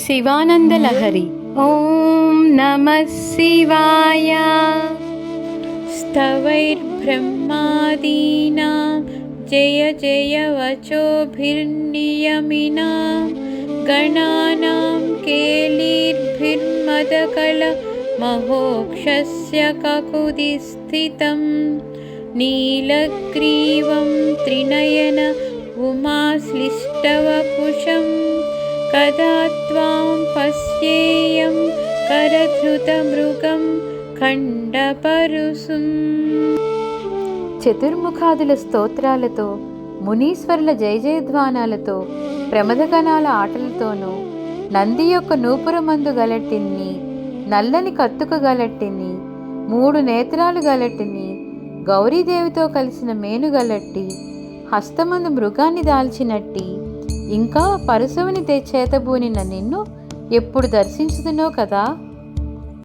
शिवानन्दलहरी। ॐ नमः शिवाय। स्तवैर्ब्रह्मादीनां जय जय वचोभिर्नियमिनां। गणानां केलीर्भिर्मदकलमहोक्षस्य ककुदिस्थितं नीलग्रीवं त्रिनयन उमाश्लिष्टवपुषम्। कदा त्वां पश्येयं करधृतमृगं खण्डपरुसुम् చతుర్ముఖాదుల స్తోత్రాలతో మునీశ్వరుల జయ జయధ్వానాలతో ప్రమదగణాల ఆటలతోనూ నంది యొక్క నూపురమందు గలటిని నల్లని కత్తుక గలటిని మూడు నేత్రాలు గలటిని గౌరీదేవితో కలిసిన మేను గలట్టి హస్తమందు మృగాన్ని దాల్చినట్టి ఇంకా పరశువుని తే చేతబూనిన నిన్ను ఎప్పుడు దర్శించుదునో కదా?